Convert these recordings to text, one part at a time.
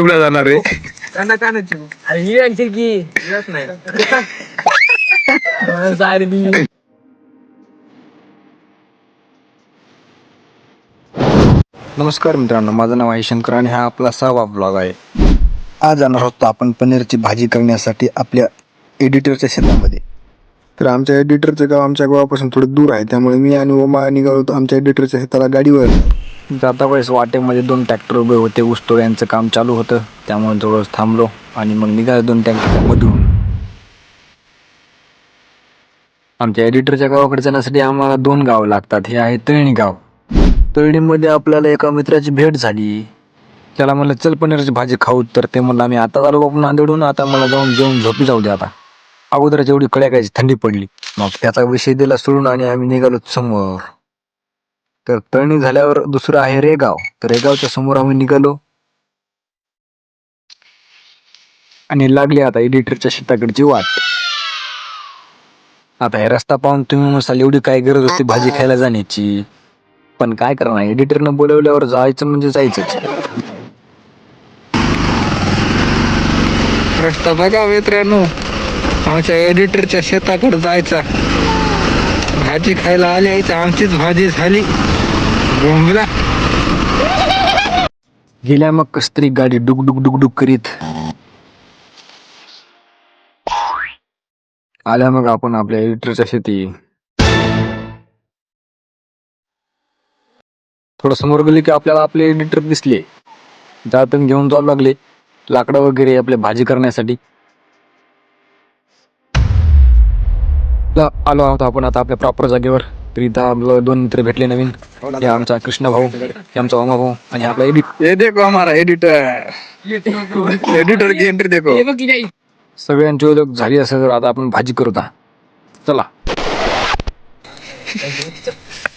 युट्यूबला जाणार आहे. काना कानाची अरे ही आणखी की? मिळत नाही. सारी मी. नमस्कार मित्रांनो माझं नाव आहे शंकर आणि हा आपला सहावा ब्लॉग आहे. आज जाणार होतो आपण पनीरची भाजी करण्यासाठी आपल्या एडिटरच्या शेतामध्ये. तर आमच्या एडिटरचं गाव आमच्या गावापासून थोडं दूर आहे त्यामुळे मी आणि ओमा निघालो होतो आमच्या एडिटरच्या शेताला गाडीवर. जाता वेळेस वाटेमध्ये दोन ट्रॅक्टर उभे होते ऊसतोड यांचं काम चालू होतं त्यामुळे जवळच थांबलो आणि मग निघालो दोन ट्रॅक्टर मधून. आमच्या एडिटरच्या गावाकडे जाण्यासाठी आम्हाला दोन गाव लागतात हे आहे तळणी गाव. तळणीमध्ये आपल्याला एका मित्राची भेट झाली. त्याला म्हणलं चल पनीरची भाजी खाऊ तर ते म्हणलं आम्ही आता आलो बाबू नांदेडून आता मला जाऊन जेवण झोपी जाऊ दे आता. अगोदर जेवढी कळ्याकायची थंडी पडली. मग त्याचा विषय दिला सोडून आणि आम्ही निघालो समोर. तर तळणी झाल्यावर दुसरं आहे रेगाव. तर रेगावच्या समोर आम्ही निघालो. आणि लागली आता एडिटरच्या शेताकडची वाट. आता हे रस्ता पाहून तुम्ही म्हणाल एवढी काय गरज होती भाजी खायला जाण्याची. पण काय करणार? एडिटरनं बोलवल्यावर जायचं म्हणजे जायचंच. रस्ता बघा मित्रांनो. आमच्या एडिटरच्या शेताकडे जायचा. भाजी खायला आली यायचं आमचीच भाजी झाली. बोंबला गेल्या मग कस्तरी गाडी डुक डुक डुक डुक करीत. आल्या मग आपण आपल्या एडिटरच्या शेती. थोडं समोर गेले की आपल्याला आपले एडिटर दिसले. जातून घेऊन जाऊ लागले. लाकडं वगैरे आपल्या भाजी करण्यासाठी. आलो आहोत आपण आता आपल्या प्रॉपर जागेवर. तर इथं आपलं दोन मित्र भेटले नवीन. हे आमचा कृष्ण भाऊ हे आमचा ओमा भाऊ आणि आपला एडिट ये देखो हमारा एडिटर एडिटर की एंट्री देखो. हे सगळ्यांची ओळख झाली असेल तर आता आपण भाजी करू आता. चला.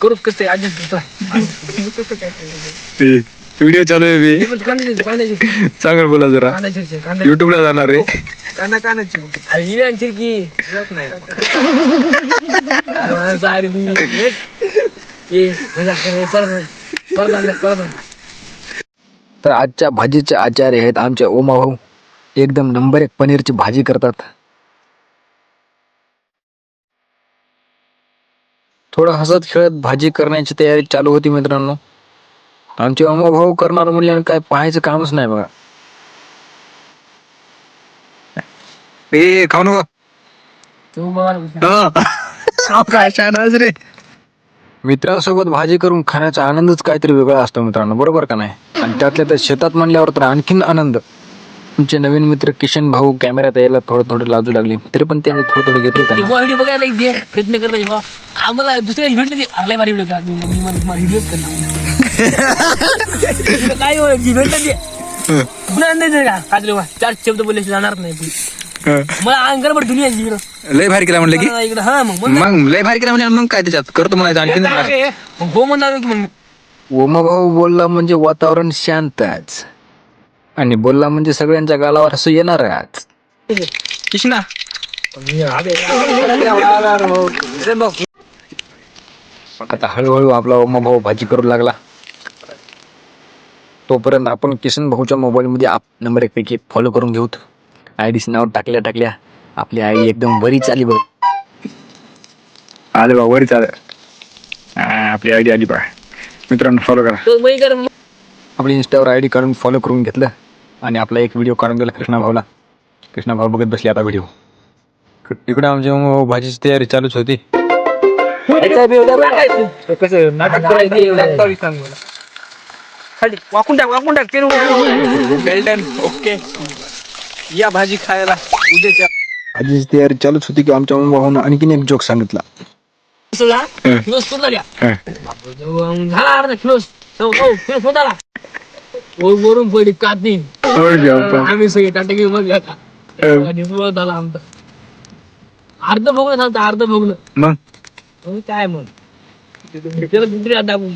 करू कसं व्हिडिओ चालू आहे मी चांगलं बोला जरा. युट्यूबला जाणार आहे. काना कानाची. अरे ही आणखी की. मिळत नाही. सारी मी ये मजा कर परत परत आणलं, परत आणलं. तर आजच्या भाजीचे आचार्य आहेत आमचे ओमा भाऊ. एकदम नंबर एक पनीरची भाजी करतात. थोडं हसत खेळत भाजी करण्याची तयारी चालू होती मित्रांनो. आमचे ओमा भाऊ करणार म्हणजे काय पाहायचं कामच नाही बघा. ए खाऊ नको. तू शानाज रे. मित्रांसोबत भाजी करून खाण्याचा आनंदच काहीतरी वेगळा असतो मित्रांनो बरोबर का नाही? आणि त्यातल्या त्या शेतात म्हणल्यावर तर आणखीन आनंद. तुमचे नवीन मित्र किशन भाऊ कॅमेऱ्यात यायला थोडं थोडं लाजू लागले तरी पण त्यांनी थोडं थोडं घेतलं त्यांना व्हिडिओ बघायला एक दे प्रयत्न करता बा आम्हाला दुसऱ्या व्हिडिओ करणार काय भेटलं ते पुन्हा नाही का काजले बा चार शब्द बोलले जाणार नाही. मला अंगर पण दुनिया इकडं. लय भारी केला म्हणलं की? इकडं हा मग लय भारी केला म्हणजे मग काय त्याच्यात? करतो म्हणायचं आणखी मग हो म्हणणार की मग ओमा भाऊ बोलला म्हणजे वातावरण शांतच आणि बोलला म्हणजे सगळ्यांच्या गालावर असं येणारच कृष्णा आता हळूहळू आपला ओमा भाऊ भाजी करू लागला. तोपर्यंत आपण किशन भाऊच्या मोबाईलमध्ये आप नंबर एक पैकी फॉलो करून घेऊत. आय डी नाव टाकल्या टाकल्या आपली आय डी एकदम बरी चाली बघ. आले बा वरी चालेल आपली आयडिया आली बा. मित्रांनो फॉलो करा. मग आपली इंस्टावर आय डी काढून फॉलो करून घेतलं आणि आपला एक व्हिडिओ काढून दिला कृष्णा भाऊला. कृष्णा भाऊ बघत बसले आता व्हिडिओ इकडे आमची भाऊ भाजीची तयारी चालूच होती. कसं नाटक करायचं? खाली वाकून टाक वाकून टाक ओके या भाजी खायला उद्याच्या भाजीची तयारी चालूच होती की आमच्या भाऊनं आणखीन एक जोक सांगितला. झाला अर्धा क्लोज होता वरून पडली काती आम्ही सगळे टाटे घेऊन मग आता. आणि सुरुवात झाला आमचा. अर्ध भोगलं झालं अर्ध भोगलं. मग? काय मग? त्याला दुसरी आता आपण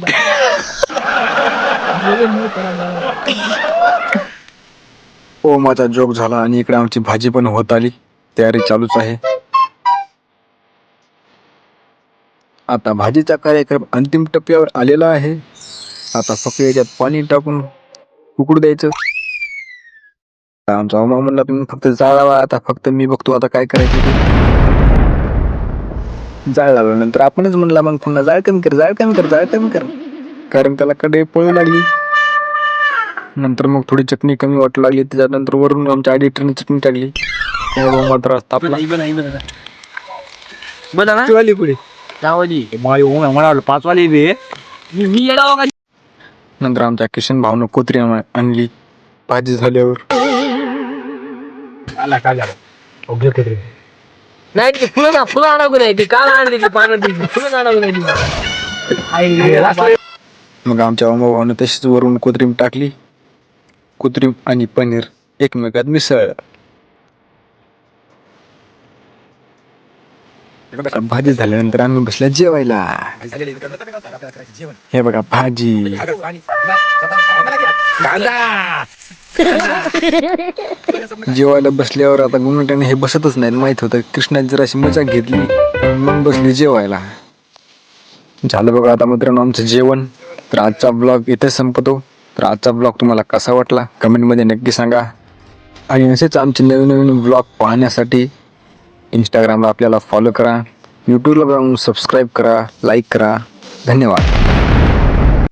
ओमाचा जोक झाला आणि इकडे आमची भाजी पण होत आली. तयारी चालूच आहे. आता भाजीचा कार्यक्रम अंतिम टप्प्यावर आलेला आहे. आता फक्त याच्यात पाणी टाकून उकडू द्यायचं. आमचा ओमा म्हणला तुम्ही फक्त जाळावा आता फक्त मी बघतो आता काय करायचं जाळ लावल्यानंतर नंतर आपणच म्हणला मग पुन्हा जाळ कमी कर जाळ कमी कर जाळ कमी कर. कारण त्याला कडे पळू लागली. नंतर मग थोडी चटणी कमी वाटू लागली त्याच्यानंतर वरून आमच्या एडिटरने चटणी टाकली. त्यामुळे मात्र तापला बघा ना. वाली पुढे? जावली. मला पाच वाली बे. मी का नंतर आमच्या किशन भावनं कोत्री आण- आणली. भाजी झाल्यावर. नाही ते फुलं फुलं आणावं नाही ते काल आणली ती पानं ती फुलं आणावं नाही ती. मग आमच्या मामा भावनं तशीच वरून कोथरीम टाकली. कृत्रिम आणि पनीर एकमेकात मिसळ भाजी झाल्यानंतर आम्ही बसल्या जेवायला. हे बघा भाजी. जेवायला बसल्यावर आता गुन्ह्याने हे बसतच नाही माहीत होतं. कृष्णाची जर अशी मजा घेतली. मग बसली जेवायला. झालं बघा आता मित्रांनो आमचं जेवण. तर आजचा ब्लॉग इथे संपतो. तर आजचा ब्लॉग तुम्हाला कसा वाटला? कमेंटमध्ये नक्की सांगा. आणि असेच आमचे नवीन नवीन ब्लॉग पाहण्यासाठी इंस्टाग्रामला आपल्याला फॉलो करा. यूट्यूबला जाऊन सबस्क्राईब करा लाईक करा. धन्यवाद.